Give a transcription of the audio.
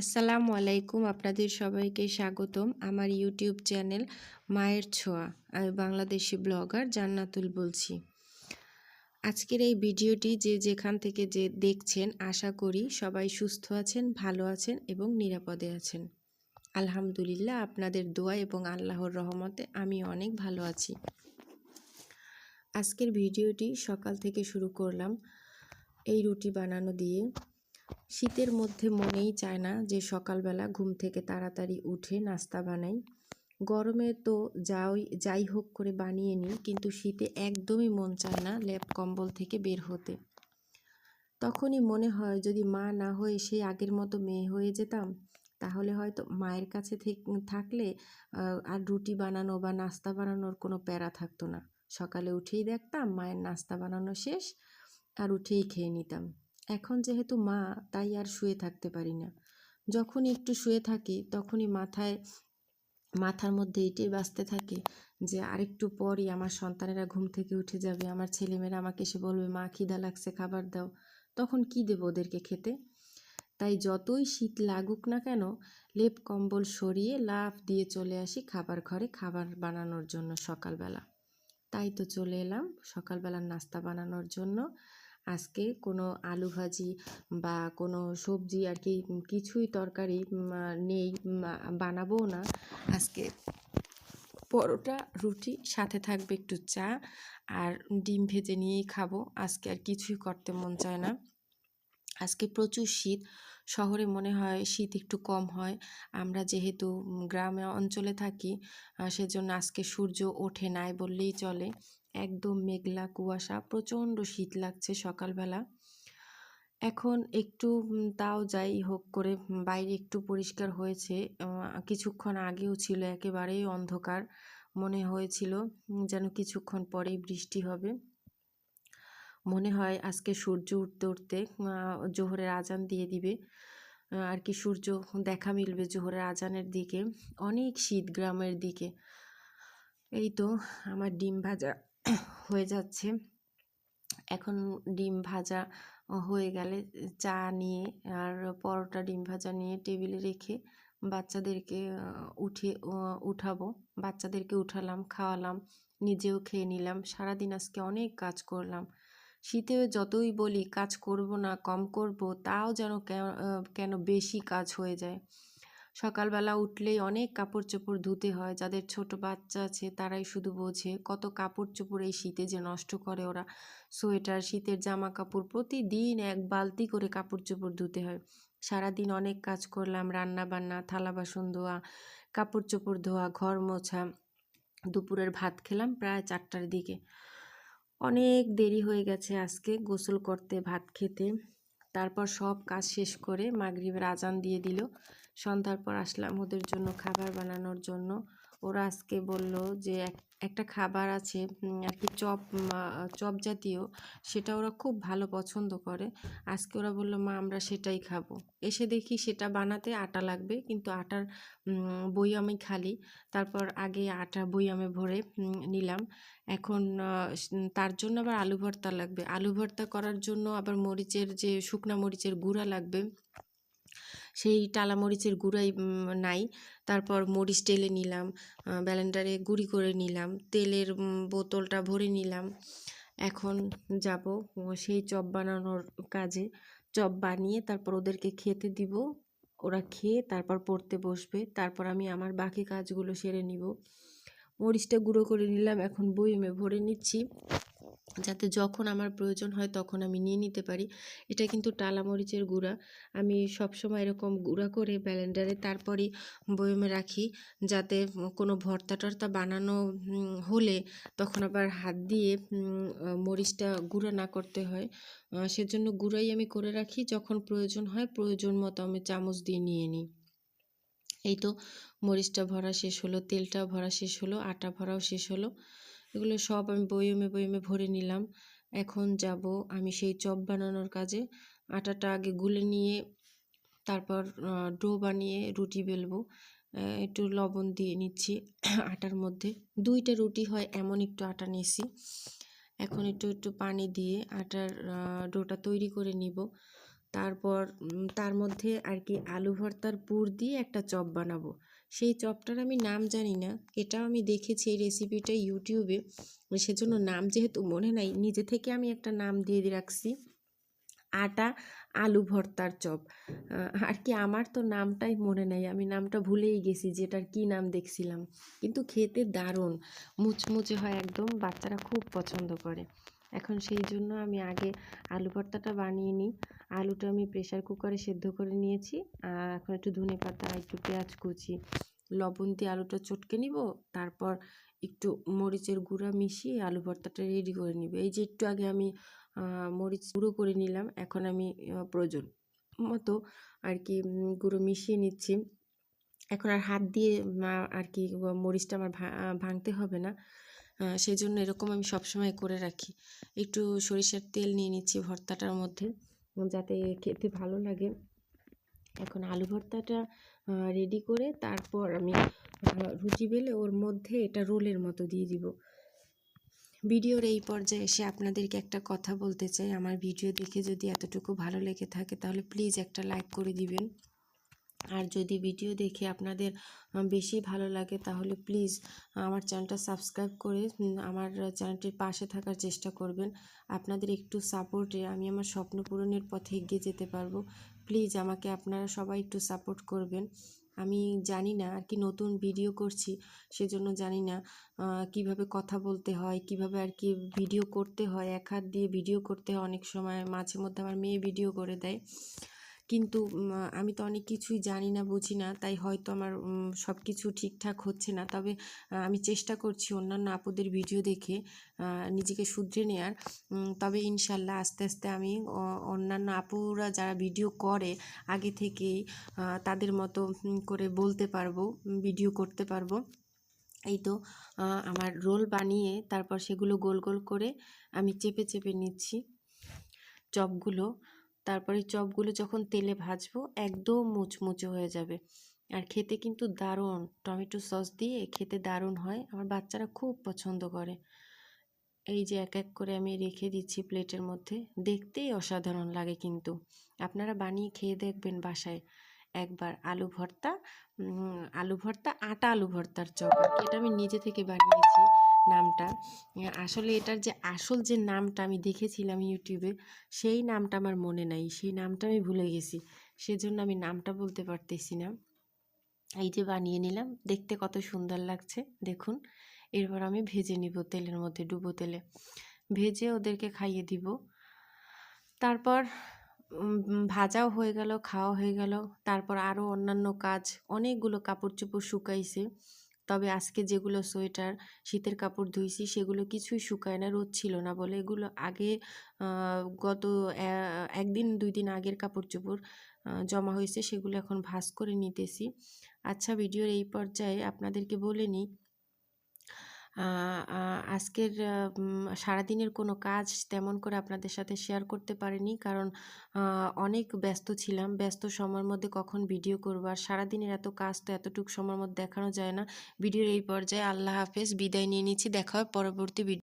আসসালামু আলাইকুম আপনাদের সবাইকে স্বাগতম আমার ইউটিউব চ্যানেল মায়ের ছোঁয়া। আমি বাংলাদেশি ব্লগার জান্নাতুল বলছি। আজকের এই ভিডিওটি যে যেখান থেকে যে দেখছেন, আশা করি সবাই সুস্থ আছেন, ভালো আছেন এবং নিরাপদে আছেন। আলহামদুলিল্লাহ আপনাদের দোয়া এবং আল্লাহর রহমতে আমি অনেক ভালো আছি। আজকের ভিডিওটি সকাল থেকে শুরু করলাম। এই রুটি বানানো দিয়ে শীতের মধ্যে মনেই চায় না যে সকালবেলা ঘুম থেকে তাড়াতাড়ি উঠে নাস্তা বানাই। গরমে তো যাই যাই হোক করে বানিয়ে নিই, কিন্তু শীতে একদমই মন চায় না ল্যাপ কম্বল থেকে বের হতে। তখনই মনে হয় যদি মা না হয়ে সেই আগের মতো মেয়ে হয়ে যেতাম, তাহলে হয়তো মায়ের কাছে থাকলে আর রুটি বানানো বা নাস্তা বানানোর কোনো প্যারা থাকতো না। সকালে উঠেই দেখতাম মায়ের নাস্তা বানানো শেষ, আর উঠেই খেয়ে নিতাম। এখন যেহেতু মা, তাই আর শুয়ে থাকতে পারি না। যখন একটু শুয়ে থাকি, তখনই মাথায়, মাথার মধ্যে এটাই বাঁচতে থাকে যে আরেকটু পরই আমার সন্তানেরা ঘুম থেকে উঠে যাবে, আমার ছেলেমেয়েরা আমাকে এসে বলবে, মা, খিদা লাগছে, খাবার দাও। তখন কি দেবো ওদেরকে খেতে? তাই যতই শীত লাগুক না কেন, লেপ, কম্বল সরিয়ে লাফ দিয়ে চলে আসি খাবার ঘরে খাবার বানানোর জন্য সকালবেলা। তাই তো চলে এলাম সকালবেলার নাস্তা বানানোর জন্য। আজকে কোনো আলু ভাজি বা কোনো সবজি আর কি কিছুই তরকারি নেই বানাবো না। আজকে পরোটা, রুটি, সাথে থাকবে একটু চা আর ডিম ভেজে নিয়েই খাব। আজকে আর কিছুই করতে মন চায় না। আজকে প্রচুর শীত, শহরে মনে হয় শীত একটু কম হয়। আমরা যেহেতু গ্রামে অঞ্চলে থাকি সেজন্য আজকে সূর্য ওঠে নাই বললেই চলে। একদম মেঘলা কুয়াশা, প্রচণ্ড শীত লাগছে সকালবেলা। এখন একটু তাও যাই হোক করে বাইরে একটু পরিষ্কার হয়েছে। কিছুক্ষণ আগেও ছিল একেবারেই অন্ধকার, মনে হয়েছিল যেন কিছুক্ষণ পরেই বৃষ্টি হবে। মনে হয় আজকে সূর্য উঠতে উঠতে জোহরের আজান দিয়ে দিবে। আর কি সূর্য দেখা মিলবে জোহরের আজানের দিকে, অনেক শীত গ্রামের দিকে। এই তো, আমার ডিম ভাজা। হয়ে যাচ্ছে। এখন ডিম ভাজা হয়ে গেলে চা নিয়ে আর পরোটা ডিম ভাজা নিয়ে টেবিলে রেখে বাচ্চাদেরকে উঠে উঠাবো। বাচ্চাদেরকে উঠালাম, খাওয়ালাম, নিজেও খেয়ে নিলাম। সারাদিন আজকে অনেক কাজ করলাম। শীতে যতই বলি কাজ করব না, কম করব, তাও যেন কেন বেশি কাজ হয়ে যায়। সকালবেলা উঠলেই অনেক কাপড় চোপড় ধুতে হয়। যাদের ছোট বাচ্চা আছে, তারাই শুধু বোঝে কত কাপড় চোপড় এই শীতে যে নষ্ট করে ওরা। সোয়েটার, শীতের জামা কাপড় প্রতিদিন এক বালতি করে কাপড় চোপড় ধুতে হয়। সারাদিন অনেক কাজ করলাম রান্না বান্না থালা বাসন ধোয়া কাপড় চোপড় ধোয়া, ঘর মোছা, দুপুরের ভাত খেলাম প্রায় চারটার দিকে। অনেক দেরি হয়ে গেছে আজকে গোসল করতে, ভাত খেতে। তারপর সব কাজ শেষ করে মাগরিবের আজান দিয়ে দিল। সন্ধ্যার পর আসলাম ওদের জন্য খাবার বানানোর জন্য। ওরা আজকে বলল যে একটা খাবার আছে আর কি চপ চপ জাতীয়, সেটা ওরা খুব ভালো পছন্দ করে। আজকে ওরা বলল, মা, আমরা সেটাই খাব। এসে দেখি সেটা বানাতে আটা লাগবে, কিন্তু আটার বই আমি খালি। তারপর আগে আটা বই আমি ভরে নিলাম। এখন তার জন্য আবার আলু ভর্তা লাগবে। আলু ভর্তা করার জন্য আবার মরিচের যে, শুকনা মরিচের গুঁড়া লাগবে সেই টালা মরিচের গুঁড়াই নাই। তারপর মরিচ টেলে নিলাম ব্যালেন্ডারে গুঁড়ি করে নিলাম, তেলের বোতলটা ভরে নিলাম। এখন যাব সেই চপ বানানোর কাজে। চপ বানিয়ে তারপর ওদেরকে খেতে দিব। ওরা খেয়ে তারপর পড়তে বসবে। তারপর আমি আমার বাকি কাজগুলো সেরে নিব। মরিচটা গুঁড়ো করে নিলাম, এখন বইমে ভরে নিচ্ছি। যাতে যখন আমার প্রয়োজন হয় তখন আমি নিয়ে নিতে পারি। এটা কিন্তু টালা মরিচের গুঁড়া। আমি সবসময় এরকম গুঁড়া করে ব্যালেন্ডারে তারপরই বয়মে রাখি যাতে কোনো ভর্তা টর্তা বানানো হলে তখন আবার হাত দিয়ে মরিচটা গুঁড়া না করতে হয়। সেজন্য গুঁড়াই আমি করে রাখি। যখন প্রয়োজন হয় প্রয়োজন মতো আমি চামচ দিয়ে নিয়ে নিই। এই তো মরিচটা ভরা শেষ হলো তেলটা ভরা শেষ হলো, আটা ভরাও শেষ হলো। এগুলো সব আমি বয়মে বয়মে ভরে নিলাম। এখন যাব আমি সেই চপ বানানোর কাজে। আটাটা আগে গুলে নিয়ে তারপর ডো বানিয়ে রুটি বেলবো। একটু লবণ দিয়ে নিচ্ছি আটার মধ্যে। দুইটা রুটি হয়, এমন একটু আটা নিয়েছি। এখন একটু একটু পানি দিয়ে আটার ডোটা তৈরি করে নিব। তারপর তার মধ্যে আর কি আলু ভর্তার পুর দিয়ে একটা চপ বানাবো। সেই চপটার আমি নাম জানি না। এটাও আমি দেখেছি এই রেসিপিটা ইউটিউবে সেজন্য নাম যেহেতু মনে নাই, নিজে থেকে আমি একটা নাম দিয়ে দিয়ে রাখছি। আটা আলু ভর্তার চপ। আর কি আমার তো নামটাই মনে নেই, আমি নামটা ভুলেই গেছি যেটার কি নাম দেখছিলাম। কিন্তু খেতে দারুণ। মুচমুচে হয় একদম, বাচ্চারা খুব পছন্দ করে। এখন সেই জন্য আমি আগে আলু ভর্তাটা বানিয়ে নিই। আলুটা আমি প্রেসার কুকারে সেদ্ধ করে নিয়েছি। আর এখন একটু ধনে পাতা, একটু পেঁয়াজ কুচি, লবণ দিয়ে আলুটা চটকে নিব। তারপর একটু মরিচের গুঁড়া মিশিয়ে আলু ভর্তাটা রেডি করে নিব। এই যে একটু আগে আমি মরিচ গুঁড়ো করে নিলাম। এখন আমি প্রয়োজন মতো আর কি গুঁড়ো মিশিয়ে নিচ্ছি। এখন আর হাত দিয়ে আর কি মরিচটা আমার ভাঙতে হবে না। সেই জন্য এরকম আমি সবসময় করে রাখি। একটু সরিষার তেল নিয়ে নিচ্ছি ভর্তাটার মধ্যে যাতে খেতে ভালো লাগে। এখন আলু ভর্তাটা রেডি করে তারপর আমি রুটি বেলে ওর মধ্যে এটা রোলের মতো দিয়ে দিব। ভিডিওর এই পর্যায়ে এসে আপনাদেরকে একটা কথা বলতে চাই। আমার ভিডিও দেখে যদি এতটুকু ভালো লেগে থাকে তাহলে প্লিজ একটা লাইক করে দিবেন। আর যদি ভিডিও দেখে আপনাদের বেশি ভালো লাগে, তাহলে প্লিজ আমার চ্যানেলটা সাবস্ক্রাইব করে আমার চ্যানেলটির পাশে থাকার চেষ্টা করবেন। আপনাদের একটু সাপোর্টে আমি আমার স্বপ্ন পূরণের পথে এগিয়ে যেতে পারব। প্লিজ আমাকে আপনারা সবাই একটু সাপোর্ট করবেন। আমি জানি না আর কি নতুন ভিডিও করছি, সেজন্য জানি না কীভাবে কথা বলতে হয়, কীভাবে আর কি ভিডিও করতে হয়। এক হাত দিয়ে ভিডিও করতে হয় অনেক সময়, মাঝে মধ্যে আমার মেয়ে ভিডিও করে দেয়। কিন্তু আমি তো অনেক কিছুই জানি না বুঝি না তাই হয়তো আমার সব কিছু ঠিকঠাক হচ্ছে না। তবে আমি চেষ্টা করছি অন্যান্য আপুদের ভিডিও দেখে নিজেকে শুধরে নেওয়ার উম, তবে ইনশাল্লাহ আস্তে আস্তে আমি অন্যান্য আপুরা যারা ভিডিও করে আগে থেকেই তাদের মতো করে বলতে পারব ভিডিও করতে পারব। এই তো আমার রোল বানিয়ে তারপর সেগুলো গোল গোল করে আমি চেপে চেপে নিচ্ছি। চপগুলো তারপরে চপগুলো যখন তেলে ভাজবো, একদম মুচমুচে হয়ে যাবে। আর খেতে কিন্তু দারুণ। টমেটো সস দিয়ে খেতে দারুণ হয়। আমার বাচ্চারা খুব পছন্দ করে। এই যে এক এক করে আমি রেখে দিচ্ছি প্লেটের মধ্যে। দেখতেই অসাধারণ লাগে কিন্তু। আপনারা বানিয়ে খেয়ে দেখবেন বাসায়। একবার আলু ভর্তা আলু ভর্তা, আটা আলু ভর্তার চপ। এটা আমি নিজে থেকে বানিয়েছি। নামটা। আসলে এটার যে আসল যে নামটা আমি দেখেছিলাম ইউটিউবে, সেই নামটা আমার মনে নাই, সেই নামটা আমি ভুলে গেছি, সেজন্য আমি নামটা বলতে পারতেছি না। এই যে বানিয়ে নিলাম, দেখতে কত সুন্দর লাগছে, দেখুন। এরপর আমি ভেজে নিব তেলের মধ্যে, ডুবো তেলে। ভেজে ওদেরকে খাইয়ে দিব। তারপর ভাজাও হয়ে গেল, খাওয়া হয়ে গেল। তারপর আরও অন্যান্য কাজ, অনেকগুলো কাপড় চোপড় শুকাইছে। তবে আজকে যেগুলো সোয়েটার শীতের কাপড় ধুইছি, সেগুলো কিছুই শুকায় না, রোদ ছিল না বলে। এগুলো আগে গত একদিন, দুই দিন আগের কাপড় চোপড় জমা হয়েছে, সেগুলো এখন ভাস করে নিতেছি। আচ্ছা ভিডিওর এই পর্যায়ে আপনাদেরকে বলে নিই আজকের সারাদিনের কোনো কাজ তেমন করে আপনাদের সাথে শেয়ার করতে পারিনি। কারণ অনেক ব্যস্ত ছিলাম। ব্যস্ত সময়ের মধ্যে কখন ভিডিও করব? আর সারাদিনের এত কাজ তো এতটুকু সময়ের মধ্যে দেখানো যায় না। ভিডিওর এই পর্যায়ে আল্লাহ হাফেজ। বিদায় নিয়ে নিচ্ছি। দেখা হয় পরবর্তী ভিডিও